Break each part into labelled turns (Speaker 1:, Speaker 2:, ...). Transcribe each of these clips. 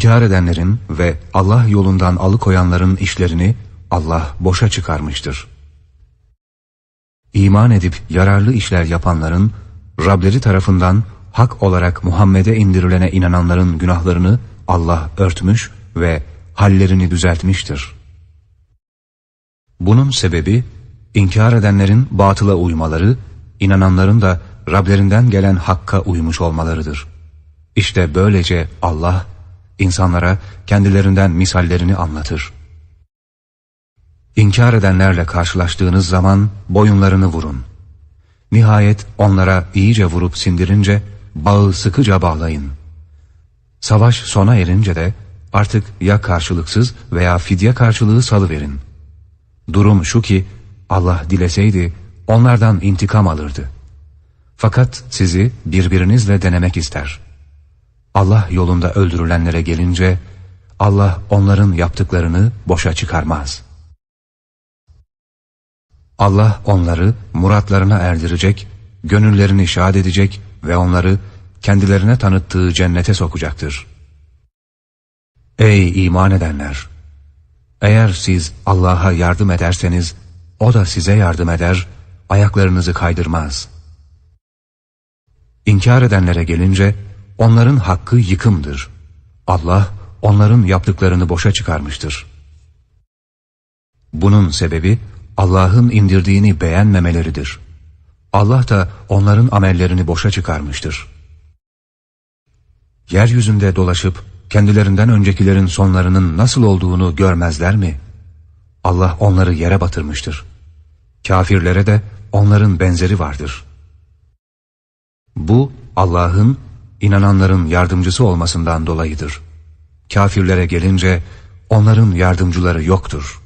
Speaker 1: İnkar edenlerin ve Allah yolundan alıkoyanların işlerini Allah boşa çıkarmıştır. İman edip yararlı işler yapanların Rableri tarafından hak olarak Muhammed'e indirilene inananların günahlarını Allah örtmüş ve hallerini düzeltmiştir. Bunun sebebi inkar edenlerin batıla uymaları, inananların da Rablerinden gelen hakka uymuş olmalarıdır. İşte böylece Allah insanlara kendilerinden misallerini anlatır. İnkar edenlerle karşılaştığınız zaman boyunlarını vurun. Nihayet onlara iyice vurup sindirince bağı sıkıca bağlayın. Savaş sona erince de artık ya karşılıksız veya fidye karşılığı salıverin. Durum şu ki Allah dileseydi onlardan intikam alırdı. Fakat sizi birbirinizle denemek ister. Allah yolunda öldürülenlere gelince Allah onların yaptıklarını boşa çıkarmaz. Allah onları muratlarına erdirecek, gönüllerini şad edecek ve onları kendilerine tanıttığı cennete sokacaktır. Ey iman edenler! Eğer siz Allah'a yardım ederseniz, O da size yardım eder, ayaklarınızı kaydırmaz. İnkar edenlere gelince, onların hakkı yıkımdır. Allah, onların yaptıklarını boşa çıkarmıştır. Bunun sebebi, Allah'ın indirdiğini beğenmemeleridir. Allah da onların amellerini boşa çıkarmıştır. Yeryüzünde dolaşıp kendilerinden öncekilerin sonlarının nasıl olduğunu görmezler mi? Allah onları yere batırmıştır. Kafirlere de onların benzeri vardır. Bu Allah'ın inananların yardımcısı olmasından dolayıdır. Kafirlere gelince onların yardımcıları yoktur.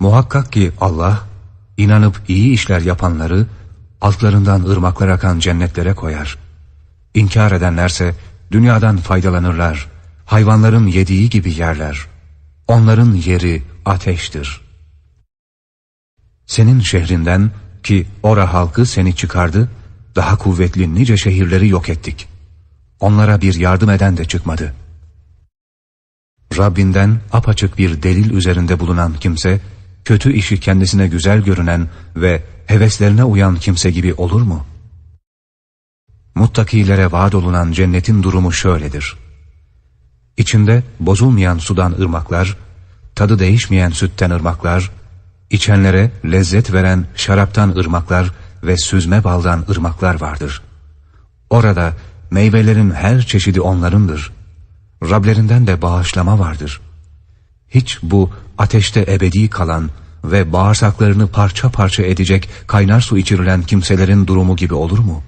Speaker 1: Muhakkak ki Allah inanıp iyi işler yapanları altlarından ırmaklar akan cennetlere koyar. İnkar edenlerse dünyadan faydalanırlar, hayvanların yediği gibi yerler. Onların yeri ateştir. Senin şehrinden ki ora halkı seni çıkardı, daha kuvvetli nice şehirleri yok ettik. Onlara bir yardım eden de çıkmadı. Rabbinden apaçık bir delil üzerinde bulunan kimse, kötü işi kendisine güzel görünen ve heveslerine uyan kimse gibi olur mu? Muttakilere vaat olunan cennetin durumu şöyledir. İçinde bozulmayan sudan ırmaklar, tadı değişmeyen sütten ırmaklar, içenlere lezzet veren şaraptan ırmaklar ve süzme baldan ırmaklar vardır. Orada meyvelerin her çeşidi onlarındır. Rablerinden de bağışlama vardır. Hiç bu ateşte ebedi kalan ve bağırsaklarını parça parça edecek kaynar su içirilen kimselerin durumu gibi olur mu?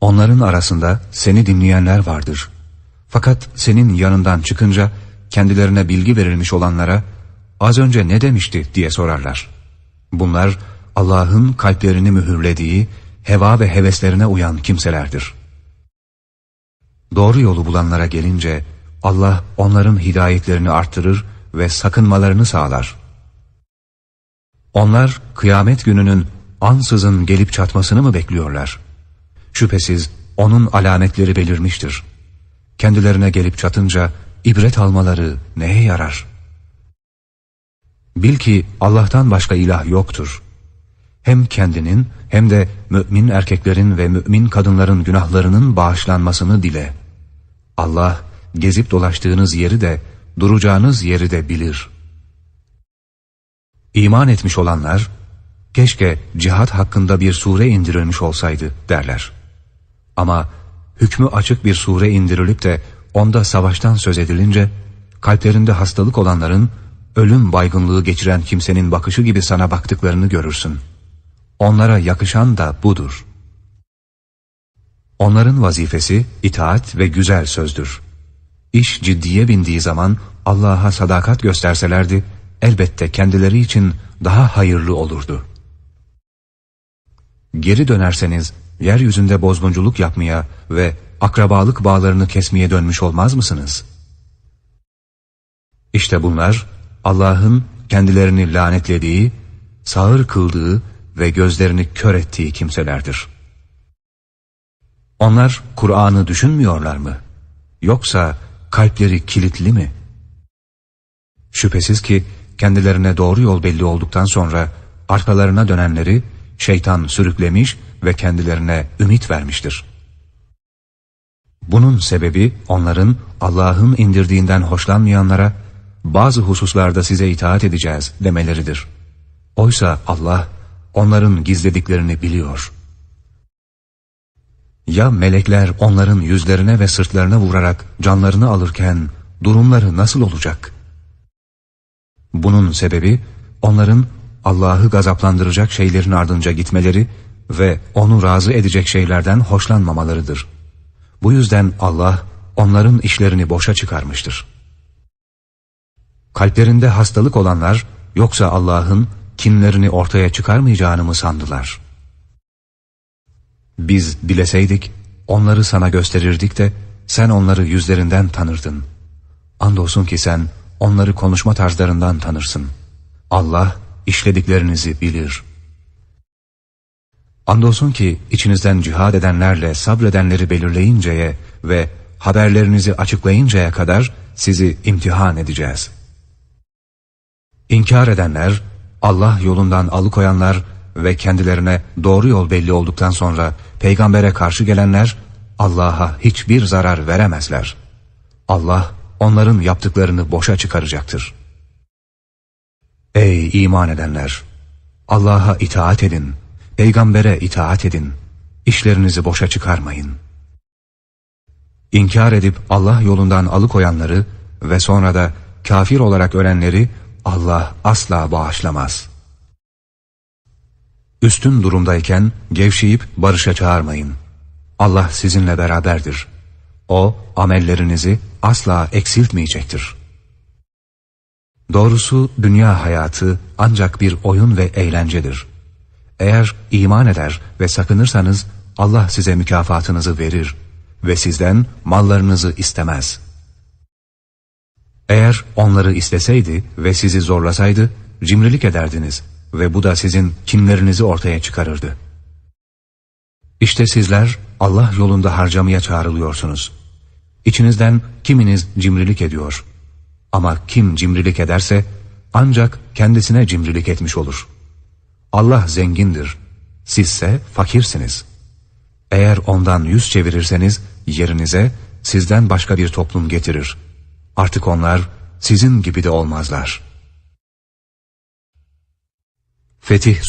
Speaker 1: Onların arasında seni dinleyenler vardır. Fakat senin yanından çıkınca kendilerine bilgi verilmiş olanlara az önce ne demişti diye sorarlar. Bunlar Allah'ın kalplerini mühürlediği heva ve heveslerine uyan kimselerdir. Doğru yolu bulanlara gelince Allah onların hidayetlerini artırır ve sakınmalarını sağlar. Onlar kıyamet gününün ansızın gelip çatmasını mı bekliyorlar? Şüphesiz onun alametleri belirmiştir. Kendilerine gelip çatınca ibret almaları neye yarar? Bil ki Allah'tan başka ilah yoktur. Hem kendinin hem de mümin erkeklerin ve mümin kadınların günahlarının bağışlanmasını dile. Allah gezip dolaştığınız yeri de duracağınız yeri de bilir. İman etmiş olanlar, keşke cihat hakkında bir sure indirilmiş olsaydı derler. Ama hükmü açık bir sure indirilip de onda savaştan söz edilince, kalplerinde hastalık olanların, ölüm baygınlığı geçiren kimsenin bakışı gibi sana baktıklarını görürsün. Onlara yakışan da budur. Onların vazifesi itaat ve güzel sözdür. İş ciddiye bindiği zaman Allah'a sadakat gösterselerdi, elbette kendileri için daha hayırlı olurdu. Geri dönerseniz, yeryüzünde bozgunculuk yapmaya ve akrabalık bağlarını kesmeye dönmüş olmaz mısınız? İşte bunlar, Allah'ın kendilerini lanetlediği, sağır kıldığı ve gözlerini kör ettiği kimselerdir. Onlar Kur'an'ı düşünmüyorlar mı? Yoksa kalpleri kilitli mi? Şüphesiz ki kendilerine doğru yol belli olduktan sonra arkalarına dönenleri şeytan sürüklemiş ve kendilerine ümit vermiştir. Bunun sebebi onların Allah'ın indirdiğinden hoşlanmayanlara bazı hususlarda size itaat edeceğiz demeleridir. Oysa Allah onların gizlediklerini biliyor. Ya melekler onların yüzlerine ve sırtlarına vurarak canlarını alırken durumları nasıl olacak? Bunun sebebi onların Allah'ı gazaplandıracak şeylerin ardınca gitmeleri ve onu razı edecek şeylerden hoşlanmamalarıdır. Bu yüzden Allah onların işlerini boşa çıkarmıştır. Kalplerinde hastalık olanlar yoksa Allah'ın kinlerini ortaya çıkarmayacağını mı sandılar? Biz dileseydik onları sana gösterirdik de sen onları yüzlerinden tanırdın. Andolsun ki sen onları konuşma tarzlarından tanırsın. Allah işlediklerinizi bilir. Andolsun ki içinizden cihad edenlerle sabredenleri belirleyinceye ve haberlerinizi açıklayıncaya kadar sizi imtihan edeceğiz. İnkar edenler, Allah yolundan alıkoyanlar ve kendilerine doğru yol belli olduktan sonra peygambere karşı gelenler Allah'a hiçbir zarar veremezler. Allah onların yaptıklarını boşa çıkaracaktır. Ey iman edenler! Allah'a itaat edin, peygambere itaat edin, işlerinizi boşa çıkarmayın. İnkar edip Allah yolundan alıkoyanları ve sonra da kafir olarak ölenleri Allah asla bağışlamaz. Üstün durumdayken gevşeyip barışa çağırmayın. Allah sizinle beraberdir. O amellerinizi asla eksiltmeyecektir. Doğrusu dünya hayatı ancak bir oyun ve eğlencedir. Eğer iman eder ve sakınırsanız Allah size mükafatınızı verir ve sizden mallarınızı istemez. Eğer onları isteseydi ve sizi zorlasaydı cimrilik ederdiniz ve bu da sizin kinlerinizi ortaya çıkarırdı. İşte sizler Allah yolunda harcamaya çağrılıyorsunuz. İçinizden kiminiz cimrilik ediyor. Ama kim cimrilik ederse ancak kendisine cimrilik etmiş olur. Allah zengindir, sizse fakirsiniz. Eğer ondan yüz çevirirseniz yerinize sizden başka bir toplum getirir. Artık onlar sizin gibi de olmazlar. Fetih